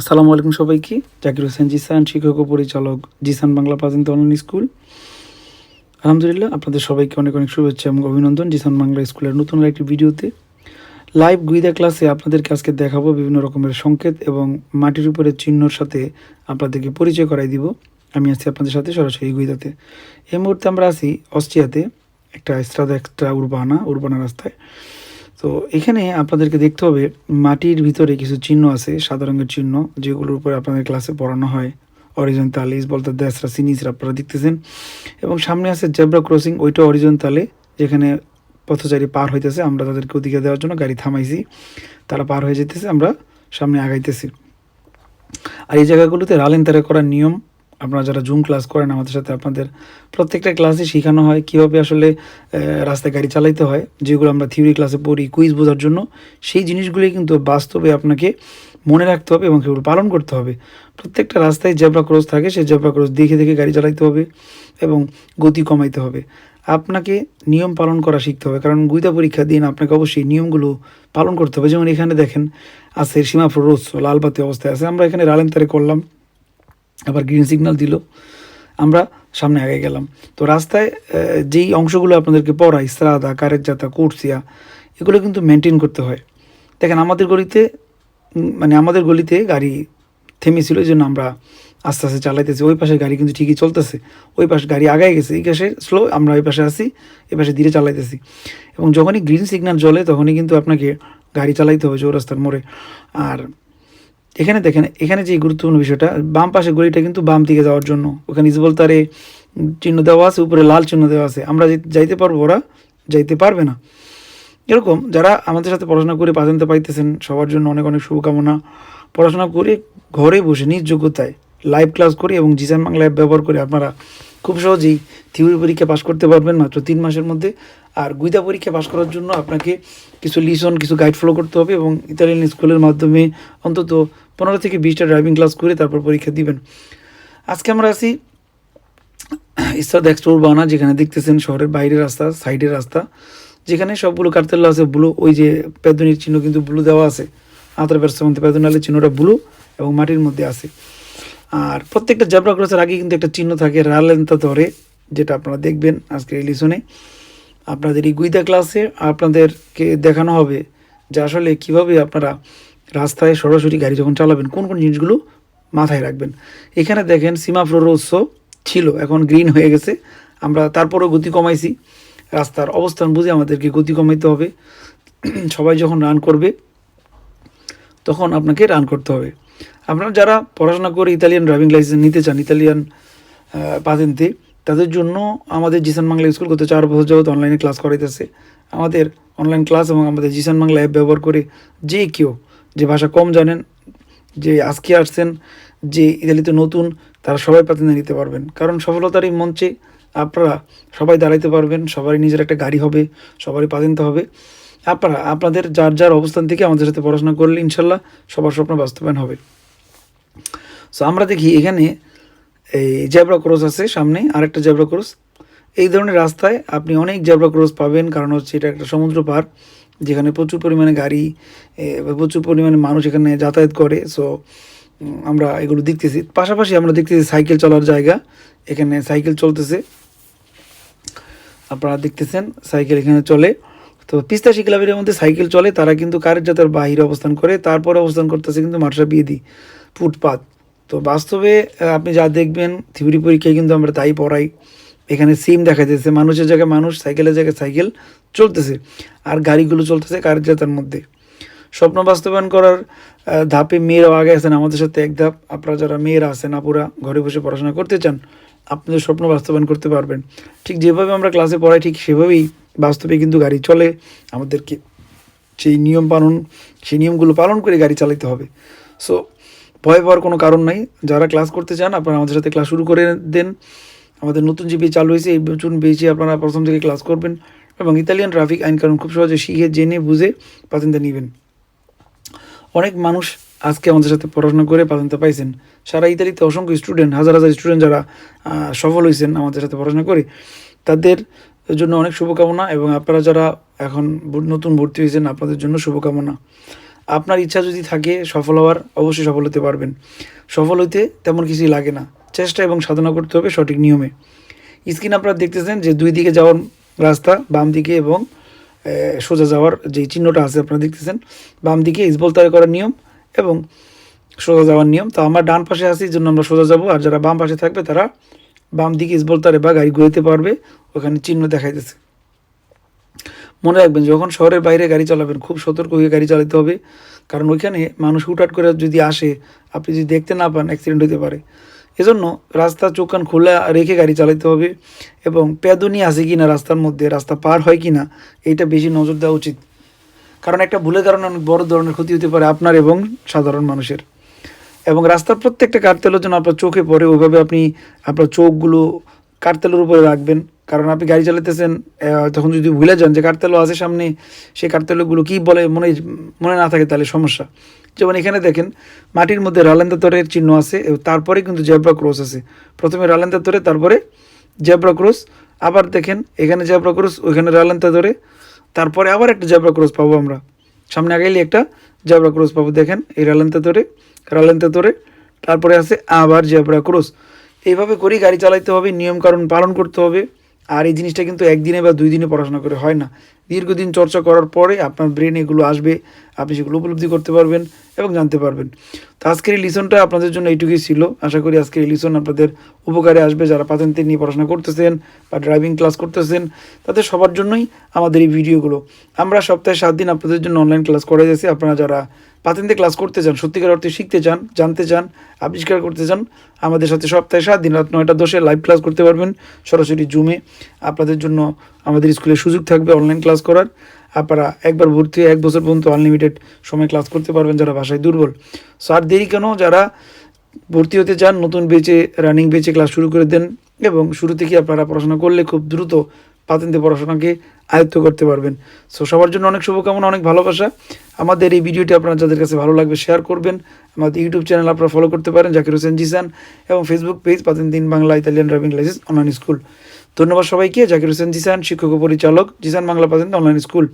আসসালামু আলাইকুম সবাইকে। জাকির হোসেন জিসান, শিক্ষক ও পরিচালক জিসান বাংলা প্রাচীন অনলাইন স্কুল। আলহামদুলিল্লাহ, আপনাদের সবাইকে অনেক অনেক শুভেচ্ছা এবং অভিনন্দন জিসান বাংলা স্কুলের নতুন একটি ভিডিওতে। লাইভ গুইদা ক্লাসে আপনাদেরকে আজকে দেখাবো বিভিন্ন রকমের সংকেত এবং মাটির উপরে চিহ্নর সাথে আপনাদেরকে পরিচয় করাই দিব। আমি আছি আপনাদের সাথে সরাসরি গুইদাতে এই মুহূর্তে আমরা আছি অস্ট্রিয়াতে, একটা স্ট্রাদা একটা উরবানা উরবানা রাস্তায়। তো এখানে আপনাদেরকে দেখতে হবে, মাটির ভিতরে কিছু চিহ্ন আছে, সাদা রঙের চিহ্ন, যেগুলোর উপরে আপনাদের ক্লাসে পড়ানো হয়। অরিজেন্টাল ইস বলতে দেশরা সিনিসরা আপনারা দেখতেছেন। এবং সামনে আছে জেব্রা ক্রসিং ওইটা অরিজেন্টালে যেখানে পথচারী পার হইতেছে। আমরা তাদেরকে ওদিকে দেওয়ার জন্য গাড়ি থামাইছি। তারা পার হয়ে যেতেছে আমরা সামনে আগাইতেছি। আর এই জায়গাগুলোতে রালেন তারা করার নিয়ম আপনারা যারা জুম ক্লাস করেন আমাদের সাথে, আপনাদের প্রত্যেকটা ক্লাসে শেখানো হয় কীভাবে আসলে রাস্তায় গাড়ি চালাইতে হয়, যেগুলো আমরা থিওরি ক্লাসে পড়ি কুইজ বোঝার জন্য। সেই জিনিসগুলি কিন্তু বাস্তবে আপনাকে মনে রাখতে হবে এবং সেগুলো পালন করতে হবে। প্রত্যেকটা রাস্তায় জেব্রা ক্রস থাকে, সেই জেব্রা ক্রস দেখে দেখে গাড়ি চালাইতে হবে এবং গতি কমাইতে হবে। আপনাকে নিয়ম পালন করা শিখতে হবে, কারণ গুইতা পরীক্ষা দিন আপনাকে অবশ্যই নিয়মগুলো পালন করতে হবে। যেমন এখানে দেখেন, আছে সীমাফর রোজ, লালবাতি অবস্থায় আছে। আমরা এখানে রালেন তারে করলাম। আবার গ্রিন সিগন্যাল দিল। আমরা সামনে আগে গেলাম। তো রাস্তায় যেই অংশগুলো আপনাদেরকে পড়াই স্রাদা কারের জাতা কুর্সিয়া, এগুলো কিন্তু মেনটেন করতে হয়। দেখেন, আমাদের গলিতে মানে আমাদের গলিতে গাড়ি থেমেছিল, এই জন্য আমরা আস্তে আস্তে চালাইতেছি। ওই পাশে গাড়ি কিন্তু ঠিকই চলতেছে। ওই পাশে গাড়ি আগায় গেছে। এই পাশে স্লো আমরা ওই পাশে আসি এই পাশে ধীরে চালাইতেছি। এবং যখনই গ্রিন সিগন্যাল জ্বলে, তখনই কিন্তু আপনাকে গাড়ি চালাইতে হবে চৌরাস্তার মোড়ে। আর এখানে দেখেন, এখানে যে গুরুত্বপূর্ণ বিষয়টা, বাম পাশে গলিটা কিন্তু বাম দিকে যাওয়ার জন্য। ওখানে ইসবল তারে চিহ্ন দেওয়া আছে, উপরে লাল চিহ্ন দেওয়া আছে। আমরা যাইতে পারব, ওরা যাইতে পারবে না। এরকম যারা আমাদের সাথে পড়াশোনা করে পাঠানতে পাইতেছেন, সবার জন্য অনেক অনেক শুভকামনা। পড়াশোনা করে ঘরে বসে নিজ যোগ্যতায় লাইভ ক্লাস করে এবং জিজান বাংলা অ্যাপ ব্যবহার করে আপনারা খুব সহজেই থিওরি পরীক্ষা পাশ করতে পারবেন মাত্র তিন মাসের মধ্যে। আর গুইদা পরীক্ষা পাশ করার জন্য আপনাকে কিছু লিসন, কিছু গাইড ফলো করতে হবে এবং ইতালিয়ান স্কুলের মাধ্যমে অন্তত পনেরো থেকে বিশটা ড্রাইভিং ক্লাস করে তারপর পরীক্ষা দিবেন। আজকে আমরা আছি ইস্তাদ এক্সপ্লোর বানা, যেখানে দেখতেছেন শহরের বাইরের রাস্তা সাইডের রাস্তা, যেখানে সবগুলো কার্তেল আছে, ব্লু, ওই যে পেদনির চিহ্ন কিন্তু ব্লু দেওয়া আছে। আতর ব্যবসার মধ্যে পেদনালের চিহ্নটা ব্লু এবং মাটির মধ্যে আছে। আর প্রত্যেকটা জেব্রা ক্রসের আগে কিন্তু একটা চিহ্ন থাকে রালেন্তা ধরে, যেটা আপনারা দেখবেন আজকের লিসনে আপনাদের এই গুইদা ক্লাসে আপনাদেরকে দেখানো হবে যে আসলে কীভাবে আপনারা রাস্তায় সরাসরি গাড়ি যখন চালাবেন, কোন কোন জিনিসগুলো মাথায় রাখবেন। এখানে দেখেন সীমা ফ্লোরোৎস ছিল, এখন গ্রিন হয়ে গেছে। আমরা তারপরেও গতি কমাইছি। রাস্তার অবস্থান বুঝে আমাদেরকে গতি কমাইতে হবে। সবাই যখন রান করবে, তখন আপনাকে রান করতে হবে। আপনারা যারা পড়াশোনা করে ইতালিয়ান ড্রাইভিং লাইসেন্স নিতে চান ইতালিয়ান পাতেন্তে, তাদের জন্য আমাদের জিসান বাংলা স্কুল গত চার বছর যাবত অনলাইনে ক্লাস করাইতেছে। আমাদের অনলাইন ক্লাস এবং আমাদের জিসান বাংলা অ্যাপ ব্যবহার করে যে কেউ, যে ভাষা কম জানেন, যে আজকে আসছেন, যে ইতালিতে নতুন, তারা সবাই পাতেন্তে নিতে পারবেন। কারণ সফলতার এই মঞ্চে আপনারা সবাই দাঁড়াইতে পারবেন, সবারই নিজের একটা গাড়ি হবে, সবারই পাতেন্তে হবে। আপনারা, আপনাদের যার যার অবস্থান থেকে আমাদের সাথে পড়াশোনা করলে ইনশাল্লাহ সবার স্বপ্ন বাস্তবায়ন হবে। সো আমরা দেখি এখানে এই জেব্রা ক্রস আছে সামনে, আরেকটা জেব্রা ক্রস। এই ধরনের রাস্তায় আপনি অনেক জেব্রা ক্রস পাবেন, কারণ হচ্ছে এটা একটা সমুদ্র পার, যেখানে প্রচুর পরিমাণে গাড়ি প্রচুর পরিমাণে মানুষ এখানে যাতায়াত করে। সো আমরা এগুলো দেখতেছি। পাশাপাশি আমরা দেখতেছি সাইকেল চলার জায়গা, এখানে সাইকেল চলতেছে। আপনারা দেখতেছেন, সাইকেল এখানে চলে। তো পিস্তাশি ক্লাবের মধ্যে সাইকেল চলে, তারা কিন্তু কারের যাতার বাহিরে অবস্থান করে, তারপরে অবস্থান করতেছে কিন্তু মার্শা বিয়েদি ফুটপাত। তো বাস্তবে আপনি যা দেখবেন, থিওরি পরীক্ষায় কিন্তু আমরা তাই পড়াই। এখানে সিম দেখা যাচ্ছে মানুষের জায়গায় মানুষ, সাইকেলের জায়গায় সাইকেল চলতেছে আর গাড়িগুলো চলতেছে কারের যাতার মধ্যে। স্বপ্ন বাস্তবায়ন করার ধাপে মেয়েরাও আগে আছেন, আমাদের সাথে এক ধাপ। আপনারা যারা মেয়েরা আছেন, আপুরা ঘরে বসে পড়াশোনা করতে চান আপনাদের স্বপ্ন বাস্তবায়ন করতে পারবেন। ঠিক যেভাবে আমরা ক্লাসে পড়াই, ঠিক সেভাবেই বাস্তবে কিন্তু গাড়ি চলে, আমাদেরকে সেই নিয়ম পালন, সেই নিয়মগুলো পালন করে গাড়ি চালাতে হবে। সো ভয় পাওয়ার কোনো কারণ নাই। যারা ক্লাস করতে চান, আপনারা আমাদের সাথে ক্লাস শুরু করে দেন। আমাদের নতুন যে পেজ চালু হয়েছে, এই নতুন পেজে আপনারা প্রথম থেকে ক্লাস করবেন এবং ইতালিয়ান ট্রাফিক আইন কারণ খুব সহজে শিখে, জেনে, বুঝে পাতেন্তে নেবেন। অনেক মানুষ আজকে আমাদের সাথে পড়াশোনা করে পাতেন্তে পাইছেন। সারা ইতালিতে অসংখ্য স্টুডেন্ট হাজার হাজার স্টুডেন্ট যারা সফল হয়েছেন আমাদের সাথে পড়াশোনা করে, তাদের জন্য অনেক শুভকামনা এবং আপনারা যারা এখন নতুন ভর্তি হয়েছেন, আপনাদের জন্য শুভকামনা। আপনার ইচ্ছা যদি থাকে সফল হওয়ার, অবশ্যই সফল হতে পারবেন। সফল হইতে তেমন কিছুই লাগে না। চেষ্টা এবং সাধনা করতে হবে সঠিক নিয়মে। স্ক্রিন আপনারা দেখতেছেন যে দুই দিকে যাওয়ার রাস্তা, বাম দিকে এবং সোজা যাওয়ার যে চিহ্নটা আছে আপনারা দেখতেছেন, বাম দিকে ইসবল তৈরি করার নিয়ম এবং সোজা যাওয়ার নিয়ম। তো আমার ডান পাশে আছি, এই জন্য আমরা সোজা যাব। আর যারা বাম পাশে থাকবে, তারা বাম দিকে ইসবল তারে বা গাড়ি ঘুরতে পারবে, ওখানে চিহ্ন দেখাইতেছে। মনে রাখবেন, যখন শহরের বাইরে গাড়ি চালাবেন, খুব সতর্ক হয়ে গাড়ি চালাতে হবে। কারণ ওইখানে মানুষ হুটহাট করে যদি আসে, আপনি যদি দেখতে না পান অ্যাক্সিডেন্ট হতে পারে। এজন্য রাস্তা চোখ কান খোলা রেখে গাড়ি চালাতে হবে এবং প্যাদনি আছে কি না রাস্তার মধ্যে, রাস্তা পার হয় কি না এইটা বেশি নজর দেওয়া উচিত। কারণ একটা ভুলের কারণে অনেক বড় ধরনের ক্ষতি হতে পারে আপনার এবং সাধারণ মানুষের। এবং রাস্তার প্রত্যেকটা কার্তেলের জন্য আপনার চোখে পড়ে, ওইভাবে আপনি আপনার চোখগুলো কার্তেলের উপরে রাখবেন। কারণ আপনি গাড়ি চালাতেছেন তখন যদি ভুলে যান যে কার্তেলো আছে সামনে, সেই কার্তেলোগুলো কী বলে মনে মনে না থাকে তাহলে সমস্যা। যেমন এখানে দেখেন, মাটির মধ্যে রালেন্দাতরের চিহ্ন আছে তারপরে কিন্তু জেব্রা ক্রস আছে। প্রথমে রালেন্দাতরে তারপরে জেব্রা ক্রস। আবার দেখেন, এখানে জেব্রা ক্রস, ওইখানে রালেন্দাতরে তারপরে আবার একটা জেব্রা ক্রস পাবো আমরা। সামনে আগাইলে একটা জেব্রা ক্রস পাবো, দেখেন, এই রালেন্তা ধরে? তোরে তারপরে আছে আবার জেব্রা ক্রস। এইভাবে করেই গাড়ি চালাইতে হবে, নিয়মকানুন পালন করতে হবে। আর এই জিনিসটা কিন্তু একদিনে বা দুই দিনে পড়াশোনা করে হয় না। দীর্ঘদিন চর্চা করার পরে আপনার ব্রেন এগুলো আসবে, আপনি সেগুলো উপলব্ধি করতে পারবেন এবং জানতে পারবেন। তো আজকের এই লিসনটা আপনাদের জন্য এইটুকুই ছিল। আশা করি আজকের এই লিসন আপনাদের উপকারে আসবে। যারা পাতেন্তে নিয়ে পড়াশোনা করতেছেন বা ড্রাইভিং ক্লাস করতেছেন, তাদের সবার জন্যই আমাদের এই ভিডিওগুলো। আমরা সপ্তাহে সাত দিন আপনাদের জন্য অনলাইন ক্লাস করে যাচ্ছি। আপনারা যারা পাতেন্তে ক্লাস করতে চান, সত্যিকার অর্থে শিখতে চান, জানতে চান, আবিষ্কার করতে চান, আমাদের সাথে সপ্তাহে সাত দিন রাত নয়টা দশে লাইভ ক্লাস করতে পারবেন। সরাসরি জুমে আপনাদের জন্য আমাদের স্কুলে সুযোগ থাকবে অনলাইন ক্লাস করার। আপনারা একবার ভর্তি এক বছর পর্যন্ত আনলিমিটেড সময় ক্লাস করতে পারবেন, যারা ভাষায় দুর্বল। সো আর দেরি কেন? যারা ভর্তি হতে চান, নতুন বেচে রানিং বেচে ক্লাস শুরু করে দেন এবং শুরু থেকে আপনারা পড়াশোনা করলে খুব দ্রুত পাতেন্তে পড়াশোনাকে আয়ত্ত করতে পারবেন। সো সবার জন্য অনেক শুভকামনা, অনেক ভালোবাসা। আমাদের এই ভিডিওটি আপনারা যাদের কাছে ভালো লাগবে শেয়ার করবেন। আমাদের ইউটিউব চ্যানেল আপনারা ফলো করতে পারেন, জাকির হোসেন জিসান এবং ফেসবুক পেজ পাতেন দিন Bangla Italian driving license online school ধন্যবাদ সবাইকে জাকির হোসেন জিসান শিক্ষক পরিচালক জিসান বাংলা পাতেন অনলাইন স্কুল।